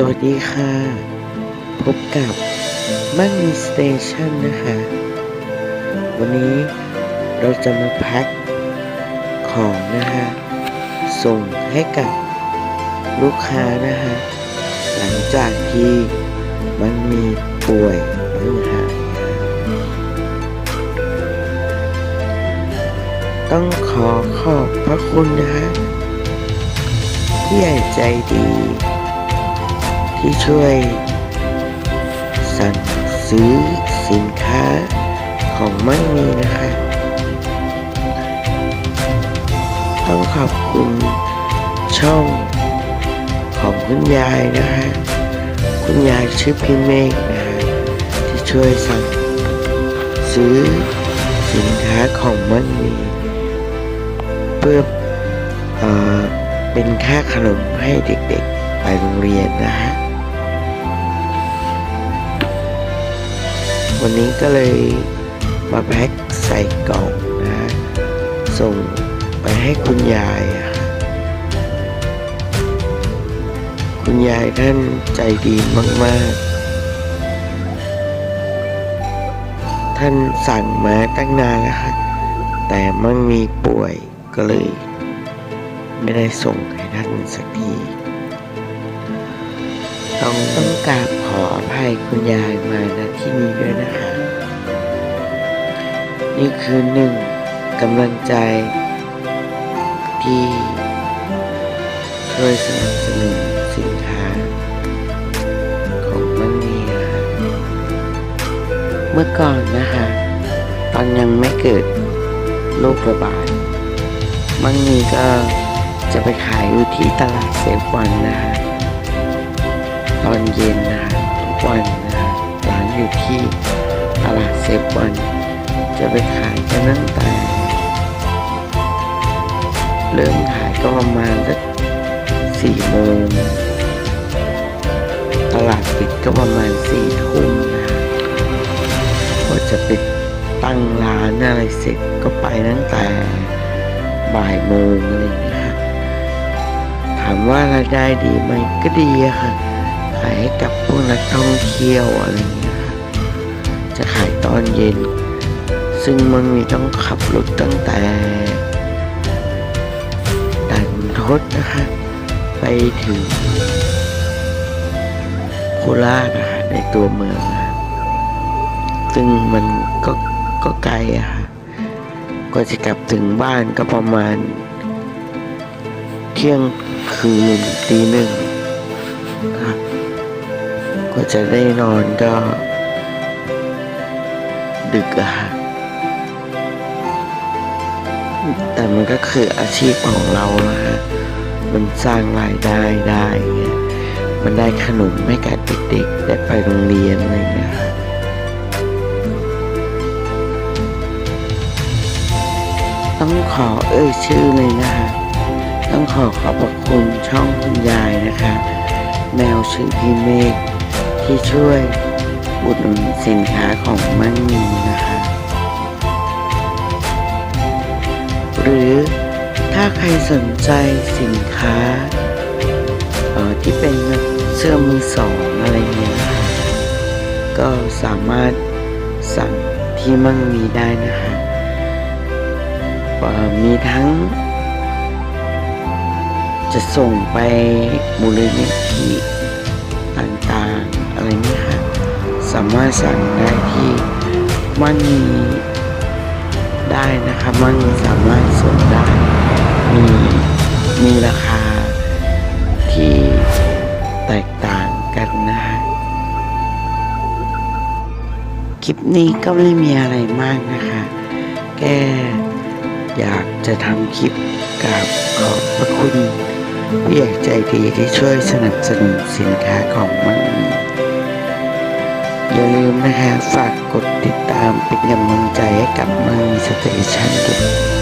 สวัสดีค่ะ พบกับมั่งมีสเตชันนะคะ วันนี้เราจะมาแพ็คของนะคะ ส่งให้กับลูกค้านะคะ หลังจากที่มันมีป่วยหรือหายต้องขอขอบพระคุณนะคะผู้ใหญ่ใจดี ที่ช่วยสั่งซื้อสินค้าของมั่งมีนะคะ ต้องขอบคุณช่องของคุณยายนะคะคุณยายชื่อพี่เมฆนะคะที่ช่วยสั่งซื้อสินค้าของมั่งมีเพื่อเออเป็นค่าขนมให้เด็กๆไปโรงเรียนนะฮะ วันนี้ก็เลยมาแพ็คใส่กล่องนะฮะส่งไปให้คุณยายค่ะคุณยายท่านใจดีมากๆ ท่านสั่งมาตั้งนานแล้วค่ะแต่มันมีป่วยก็เลย ไม่ได้ส่งให้ท่านสักที ต้องต้องกราบขออภัยคุณยายมาณที่นี้ด้วยนะคะ นี่คือหนึ่งกำลังใจที่ช่วยสนับสนุนสินค้า ของมันนี่ค่ะเมื่อก่อนนะคะ ตอนยังไม่เกิดโรคระบาดมั่งมีก็จะไปขายอยู่ที่ตลาดเซฟวันนะฮะ อนเย็นนะทุกวันนะร้านอยู่ที่ตลาดเซฟวัน จะไปขายกันตั้งแต่ เริ่มขายก็ประมาณสักสี่โมงตลาดปิดก็ประมาณสี่ทุ่มนะกว่าจะปิดตั้งร้านอะไรเสร็จก็ไปตั้งแต่บ่ายโมงอะไรอย่างเงี้ยถามว่ารายได้ดีไหมก็ดีอะค่ะ ขายให้กับพวกนักท่องเที่ยวอะไรอย่างเงี้ยจะขายตอนเย็น ซึ่งมันมีต้องขับรถตั้งแต่ด่านทศนะคะ ไปถึงโคราชนะคะในตัวเมืองนะซึ่งมันก็ก็ไกลอะค่ะกว่าจะกลับถึงบ้านก็ประมาณ เที่ยงคืนตีหนึ่ง ว่าจะได้นอนก็ ดึกอะค่ะแต่มันก็คืออาชีพของเรานะฮะมันสร้างรายได้ได้เงี้ยมันได้ขนมให้กับเด็กๆได้ไปโรงเรียนอะไรเงี้ยต้องขอเอ่ยชื่อเลยนะคะ ต้องขอขอบพระคุณช่องคุณยายนะคะ แมวชื่อพี่เมฆ ที่ช่วยอุดหนุนสินค้าของมั่งมีนะคะ หรือถ้าใครสนใจสินค้าออที่เป็นเสื้อมือสองอะไรเงี้ยก็สามารถสั่งที่มั่งมีได้นะคะมีทั้ง จะส่งไปมูลนิธิามารถสั่งได้ที่มั่งมีได้นะคะมั่งมีสามารถส่งได้ มีมีราคาที่แตกต่างกันนะฮะคลิปนี้ก็ไม่มีอะไรมากนะคะแค่อยากจะทำคลิปกราบขอบพระคุณผู้ใหญ่ใจดีที่ช่วยสนับสนุนสินค้าของมันมี ลืมนะคะฝากกดติดตามเป็นกำลังใจให้กับมันมีสเตชันด้วย